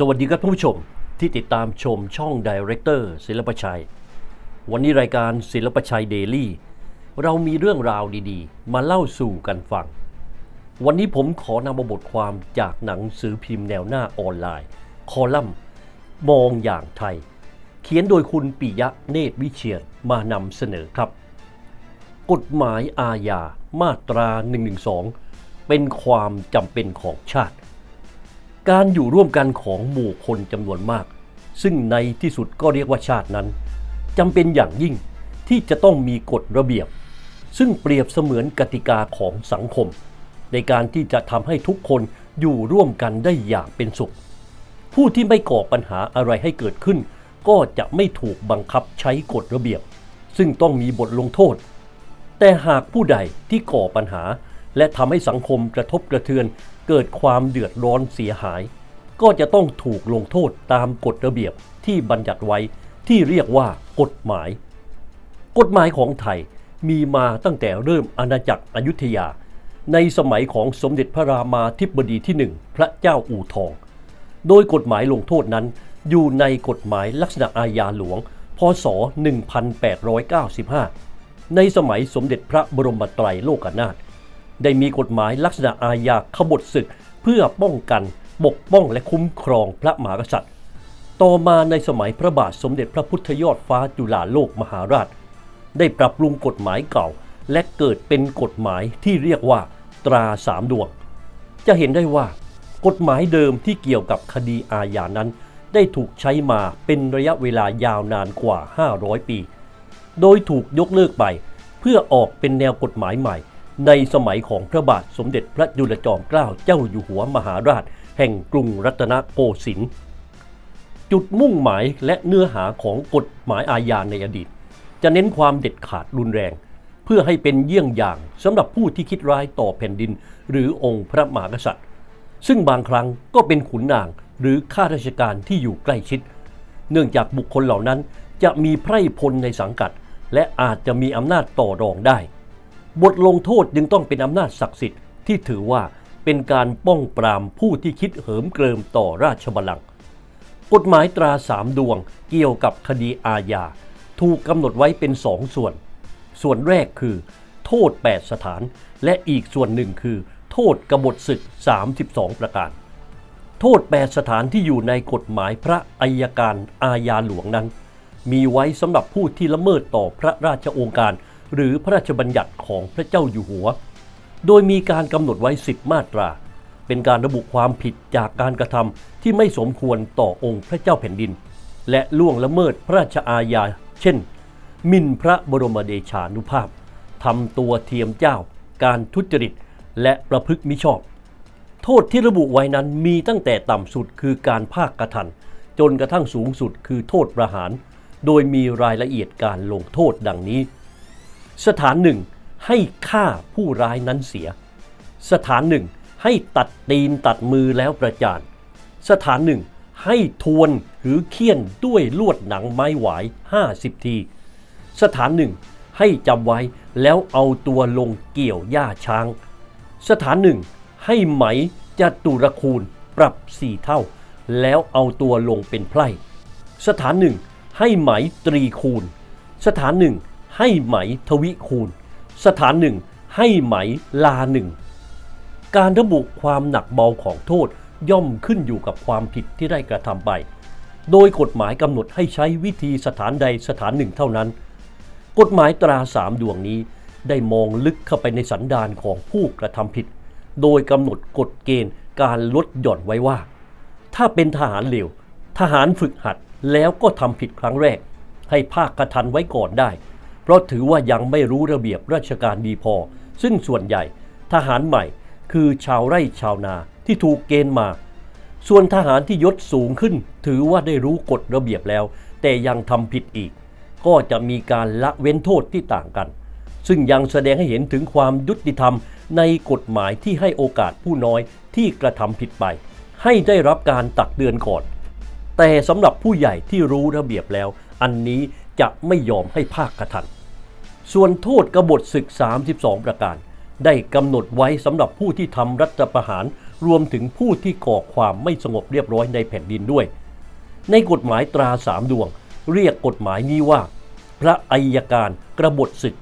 สวัสดีครับท่านผู้ชมที่ติดตามชมช่องดีเรคเตอร์ศิลปชัย วันนี้รายการศิลปชัยเดลี่เรามีเรื่องราวดีๆ มาเล่าสู่กันฟัง วันนี้ผมขอนำมาบทความจากหนังสือพิมพ์แนวหน้าออนไลน์ คอลัมน์ มองอย่างไทย เขียนโดยคุณปิยะเนตรวิเชียรมานำเสนอครับ กฎหมายอาญามาตรา 112 เป็นความจำเป็นของชาติ การอยู่ร่วมกันของหมู่คนจำนวนมาก ซึ่งในที่สุดก็เรียกว่าชาตินั้นจำเป็นอย่างยิ่งที่จะต้องมีกฎระเบียบ ซึ่งเปรียบเสมือนกติกาของสังคม ในการที่จะทำให้ทุกคนอยู่ร่วมกันได้อย่างเป็นสุข ผู้ที่ไม่ก่อปัญหาอะไรให้เกิดขึ้น ก็จะไม่ถูกบังคับใช้กฎระเบียบ ซึ่งต้องมีบทลงโทษ แต่หากผู้ใดที่ก่อปัญหา และทำให้สังคมกระทบกระเทือน เกิดความเดือดร้อนเสียหาย ก็จะต้องถูกลงโทษตามกฎระเบียบที่บัญญัติไว้ที่เรียกว่ากฎหมาย กฎหมายของไทยมีมาตั้งแต่เริ่มอาณาจักรอยุธยา ในสมัยของสมเด็จพระรามาธิบดีที่หนึ่งพระเจ้าอู่ทอง โดยกฎหมายลงโทษนั้น อยู่ในกฎหมายลักษณะอาญาหลวง พศ 1895 ในสมัยสมเด็จพระบรมไตรโลกนาถ ได้มีกฎหมายลักษณะอาญาขบฏศึก เพื่อป้องกันปกป้องและคุ้มครองพระมหากษัตริย์ ต่อมาในสมัยพระบาทสมเด็จพระพุทธยอดฟ้าจุฬาโลกมหาราช ได้ปรับปรุงกฎหมายเก่า และเกิดเป็นกฎหมายที่เรียกว่าตราสามดวง จะเห็นได้ว่ากฎหมายเดิมที่เกี่ยวกับคดีอาญานั้น ได้ถูกใช้มาเป็นระยะเวลายาวนานกว่า 500 ปี โดยถูกยกเลิกไปเพื่อออกเป็นแนวกฎหมายใหม่ ในสมัยของพระบาทสมเด็จพระจุลจอมเกล้าเจ้าอยู่หัวมหาราช แห่งกรุงรัตนโกสินทร์จุดมุ่งหมายและเนื้อหาของกฎหมายอาญาในอดีต จะเน้นความเด็ดขาดรุนแรง เพื่อให้เป็นเยี่ยงอย่างสำหรับผู้ที่คิดร้ายต่อแผ่นดิน หรือองค์พระมหากษัตริย์ ซึ่งบางครั้งก็เป็นขุนนางหรือข้าราชการที่อยู่ใกล้ชิด เนื่องจากบุคคลเหล่านั้นจะมีไพร่พลในสังกัด และอาจจะมีอำนาจต่อรองได้ บทลงโทษจึงต้องเป็นอำนาจศักดิ์สิทธิ์ที่ถือว่าเป็นการป้องปรามผู้ที่คิดเหิมเกริมต่อราชบัลลังก์กฎหมายตราสามดวงเกี่ยวกับคดีอาญา ถูกกำหนดไว้เป็นสองส่วน ส่วนแรกคือ โทษ 8 สถาน และอีกส่วนหนึ่งคือ โทษกบฏศึก 32 ประการ โทษ 8 สถานที่อยู่ในกฎหมายพระอัยการอาญาหลวงนั้น มีไว้สำหรับผู้ที่ละเมิดต่อพระราชโองการ หรือพระราชบัญญัติของพระเจ้าอยู่หัว โดยมีการกำหนดไว้10มาตรา เป็นการระบุความผิดจากการกระทำที่ไม่สมควรต่อองค์พระเจ้าแผ่นดิน และล่วงละเมิดพระราชอาญา เช่นมินพระบรมเดชานุภาพทำตัวเทียมเจ้า การทุจริต และประพฤติมิชอบ โทษที่ระบุไว้นั้นมีตั้งแต่ต่ำสุดคือการภาคกระทัน จนกระทั่งสูงสุดคือโทษประหาร โดยมีรายละเอียดการลงโทษดังนี้ สถานหนึ่งให้ฆ่าผู้ร้ายนั้นเสีย สถานหนึ่งให้ตัดตีนตัดมือแล้วประจาน สถานหนึ่งให้ทวนหรือเคี่ยนด้วยลวดหนังไม้หวาย 50 ที สถานหนึ่งให้จำไว้แล้วเอาตัวลงเกี่ยวหญ้าช้าง สถานหนึ่งให้ไหมจัตุรคูณปรับสี่เท่า แล้วเอาตัวลงเป็นไพร่ สถานหนึ่งให้ไหมตรีคูณ สถานหนึ่ง ให้ไหมทวิคูณ สถานหนึ่งให้ไหมลาหนึ่ง การระบุความหนักเบาของโทษย่อมขึ้นอยู่กับความผิดที่ได้กระทำไป โดยกฎหมายกำหนดให้ใช้วิธีสถานใดสถานหนึ่งเท่านั้น กฎหมายตราสามดวงนี้ได้มองลึกเข้าไปในสันดานของผู้กระทำผิด โดยกำหนดกฎเกณฑ์การลดหย่อนไว้ว่า ถ้าเป็นทหารเหลวทหารฝึกหัดแล้วก็ทำผิดครั้งแรก ให้ภาคกระทันไว้ก่อนได้ เพราะถือว่ายังไม่รู้ระเบียบราชการดีพอ ซึ่งส่วนใหญ่ทหารใหม่คือชาวไร่ชาวนาที่ถูกเกณฑ์มา ส่วนทหารที่ยศสูงขึ้น ถือว่าได้รู้กฎระเบียบแล้ว แต่ยังทำผิดอีก ก็จะมีการละเว้นโทษที่ต่างกัน ซึ่งยังแสดงให้เห็นถึงความยุติธรรมในกฎหมายที่ให้โอกาสผู้น้อยที่กระทำผิดไป ให้ได้รับการตักเตือนก่อน แต่สำหรับผู้ใหญ่ที่รู้ระเบียบแล้ว อันนี้จะไม่ยอมให้ภาคกระทัน ส่วนโทษกบฏศึก 32 ประการ ได้กำหนดไว้สำหรับผู้ที่ทำรัฐประหาร รวมถึงผู้ที่ก่อความไม่สงบเรียบร้อยในแผ่นดินด้วย ในกฎหมายตราสามดวง เรียกกฎหมายนี้ว่า พระอัยการกระบฏศึก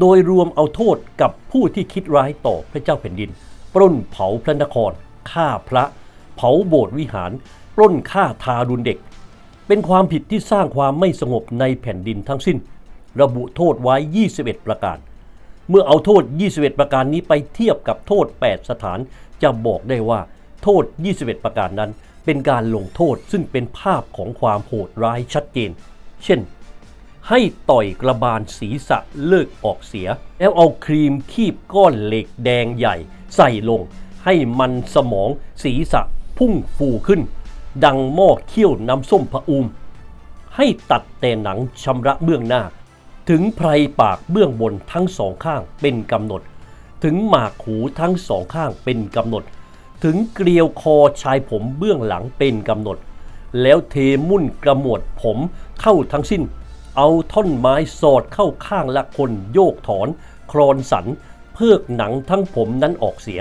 โดยรวมเอาโทษกับผู้ที่คิดร้ายต่อพระเจ้าแผ่นดิน ปล้นเผาพระนคร ฆ่าพระ เผาโบสถ์วิหาร ปล้นฆ่าทารุณเด็ก เป็นความผิดที่สร้างความไม่สงบในแผ่นดินทั้งสิ้น ระบุโทษไว้ 21 ประการ เมื่อเอาโทษ 21 ประการนี้ไปเทียบกับโทษ 8 สถาน จะบอกได้ว่าโทษ 21 ประการนั้น เป็นการลงโทษซึ่งเป็นภาพของความโหดร้ายชัดเจน เช่น ให้ต่อยกระบาลศีรษะเลิกออกเสีย แล้วเอาครีมคีบก้อนเหล็กแดงใหญ่ ใส่ลง ให้มันสมองศีรษะพุ่งฟูขึ้น ดังหม้อเคี่ยวน้ำส้มผะอูม ให้ตัดแต่หนังชำระเบื้องหน้า ถึงไพรปากเบื้องบนทั้งสองข้างเป็นกำหนด ถึงหมากหูทั้งสองข้างเป็นกำหนด ถึงเกลียวคอชายผมเบื้องหลังเป็นกำหนด แล้วเทมุ่นกระหมวดผมเข้าทั้งสิ้น เอาท่อนไม้สอดเข้าข้างละคนโยกถอน ครอนสัน เพิกหนังทั้งผมนั้นออกเสีย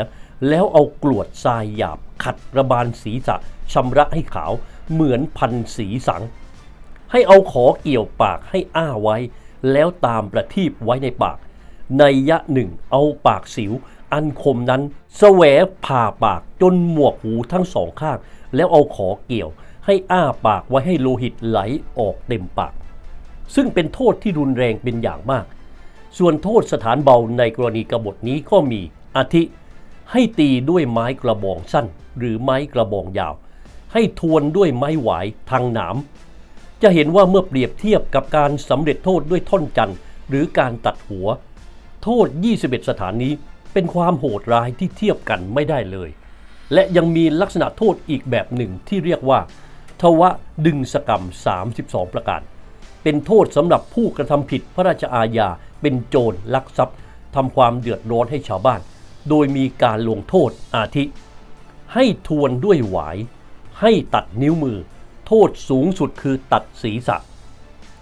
แล้วเอากรวดทรายหยาบขัดระบาลศีรษะชำระให้ขาวเหมือนพันสีสัง ให้เอาขอเกี่ยวปากให้อ้าไว้ แล้วตามประทีปไว้ในปาก ในยะหนึ่งเอาปากสิว อันคมนั้นแสวะผ่าปากจนหมวกหูทั้งสองข้าง แล้วเอาขอเกี่ยว ให้อ้าปากไว้ให้โลหิตไหลออกเต็มปาก ซึ่งเป็นโทษที่รุนแรงเป็นอย่างมาก ส่วนโทษสถานเบาในกรณีกบฏนี้ก็มีอาทิ ให้ตีด้วยไม้กระบองสั้น หรือไม้กระบองยาว ให้ทวนด้วยไม้หวายทางหนาม จะเห็นว่าเมื่อเปรียบเทียบกับการสำเร็จโทษด้วยท่อนจันทร์หรือการตัดหัว โทษ 21 สถานนี้เป็นความโหดร้ายที่เทียบกันไม่ได้เลย และยังมีลักษณะโทษอีกแบบหนึ่งที่เรียกว่า ทวะดึงสกรรม 32 ประการ เป็นโทษสำหรับผู้กระทำผิดพระราชอาญาเป็นโจรลักทรัพย์ทำความเดือดร้อนให้ชาวบ้าน โดยมีการลงโทษอาทิ ให้ทวนด้วยหวาย ให้ตัดนิ้วมือ ทษสูงสุดคือตัดศีรษะ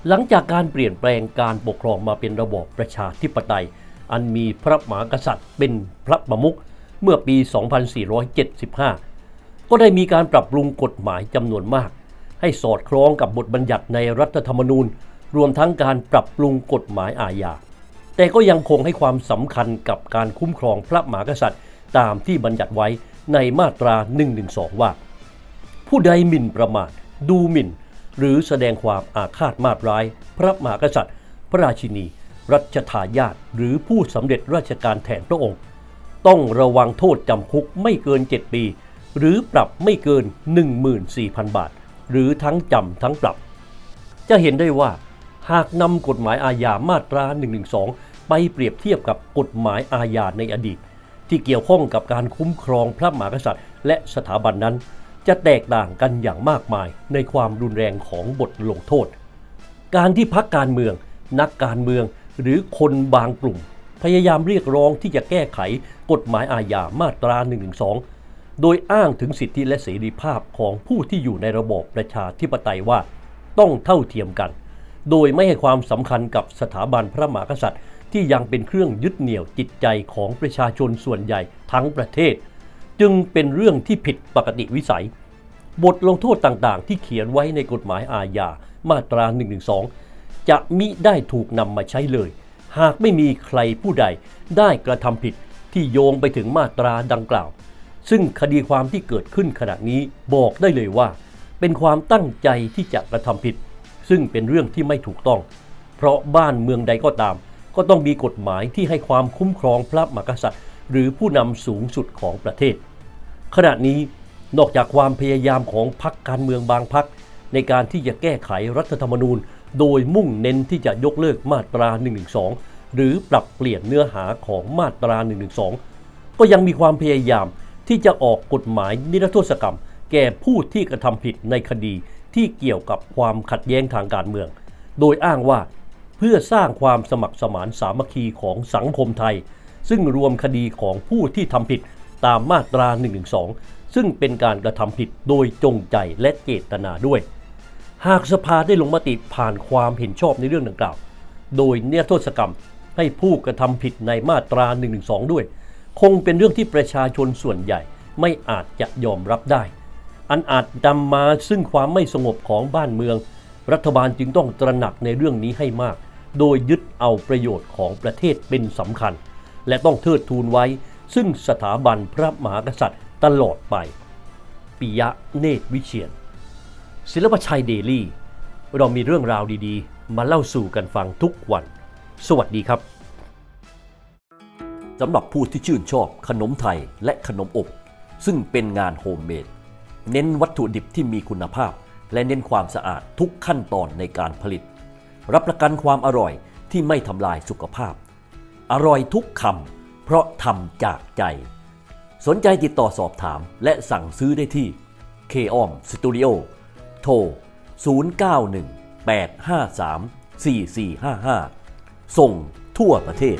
หลังจากการเปลี่ยนแปลงการปกครองมาเป็นระบอบประชาธิปไตย อันมีพระมหากษัตริย์เป็นพระประมุขเมื่อปี 2475 ก็ได้มีการปรับปรุงกฎหมายจำนวนมาก ให้สอดคล้องกับบทบัญญัติในรัฐธรรมนูญ รวมทั้งการปรับปรุงกฎหมายอาญา แต่ก็ยังคงให้ความสำคัญกับการคุ้มครองพระมหากษัตริย์ ตามที่บัญญัติไว้ในมาตรา 112 ว่า ผู้ใดหมิ่นประมาท ดูหมิ่น หรือแสดงความอาฆาตมาตร้าย พระมหากษัตริย์ พระราชินี รัชทายาทหรือผู้สำเร็จราชการแทนพระองค์ ต้องระวังโทษจำคุกไม่เกิน 7 ปี หรือปรับไม่เกิน 14,000 บาท หรือทั้งจำทั้งปรับ จะเห็นได้ว่า หากนำกฎหมายอาญามาตรา 112 ไปเปรียบเทียบกับกฎหมายอาญาในอดีต ที่เกี่ยวข้องกับการคุ้มครองพระมหากษัตริย์ และสถาบันนั้น จะแตกต่างกันอย่างมากมายในความรุนแรงของบทลงโทษ การที่พักการเมือง นักการเมืองหรือคนบางกลุ่ม พยายามเรียกร้องที่จะแก้ไขกฎหมายอาญามาตรา 112 โดยอ้างถึงสิทธิและเสรีภาพของผู้ที่อยู่ในระบอบประชาธิปไตยว่าต้องเท่าเทียมกัน โดยไม่ให้ความสำคัญกับสถาบันพระมหากษัตริย์ ที่ยังเป็นเครื่องยึดเหนี่ยวจิตใจของประชาชนส่วนใหญ่ทั้งประเทศ จึงเป็นเรื่องที่ผิดปกติวิสัย บทลงโทษต่างๆ ที่เขียนไว้ในกฎหมายอาญามาตรา112จะมิได้ถูกนำมาใช้เลย หากไม่มีใครผู้ใดได้กระทำผิดที่โยงไปถึงมาตราดังกล่าว ซึ่งคดีความที่เกิดขึ้นขณะนี้บอกได้เลยว่า เป็นความตั้งใจที่จะกระทำผิด ซึ่งเป็นเรื่องที่ไม่ถูกต้อง เพราะบ้านเมืองใดก็ตาม ก็ต้องมีกฎหมายที่ให้ความคุ้มครองพระมหากษัตริย์ หรือผู้นำสูงสุดของประเทศ ขณะนี้นอกจากความพยายามของพรรคการเมืองบางพรรคในการที่จะแก้ไขรัฐธรรมนูญ โดยมุ่งเน้นที่จะยกเลิกมาตรา 112 หรือปรับเปลี่ยนเนื้อหาของมาตรา 112 ก็ยังมีความพยายามที่จะออกกฎหมายนิรโทษกรรม แก่ผู้ที่กระทำผิดในคดีที่เกี่ยวกับความขัดแย้งทางการเมือง โดยอ้างว่าเพื่อสร้างความสมัครสมานสามัคคีของสังคมไทย ซึ่งรวมคดีของผู้ที่ทำผิดตามมาตรา 112 ซึ่งเป็นการกระทำผิดโดยจงใจและเจตนาด้วย หากสภาได้ลงมติผ่านความเห็นชอบในเรื่องดังกล่าว โดยเนรโทษกรรมให้ผู้กระทำผิดในมาตรา 112 ด้วย คงเป็นเรื่องที่ประชาชนส่วนใหญ่ไม่อาจจะยอมรับได้ อันอาจนำมาซึ่งความไม่สงบของบ้านเมือง รัฐบาลจึงต้องตระหนักในเรื่องนี้ให้มาก โดยยึดเอาประโยชน์ของประเทศเป็นสำคัญ และต้องเทิดทูนไว้ ซึ่งสถาบันพระมหากษัตริย์ตลอดไป ปิยะเนตรวิเชียน ศิลปชัยเดลี่ เรามีเรื่องราวดีๆ มาเล่าสู่กันฟังทุกวัน สวัสดีครับสำหรับผู้ที่ชื่นชอบขนมไทยและขนมอบ ซึ่งเป็นงานโฮมเมดเน้นวัตถุดิบที่มีคุณภาพ และเน้นความสะอาดทุกขั้นตอนในการผลิต รับประกันความอร่อยที่ไม่ทำลายสุขภาพ อร่อยทุกคำเพราะทำจากใจ สนใจติดต่อสอบถามและสั่งซื้อได้ที่ k o m Studio โทร 091 853 4455 ส่งทั่วประเทศ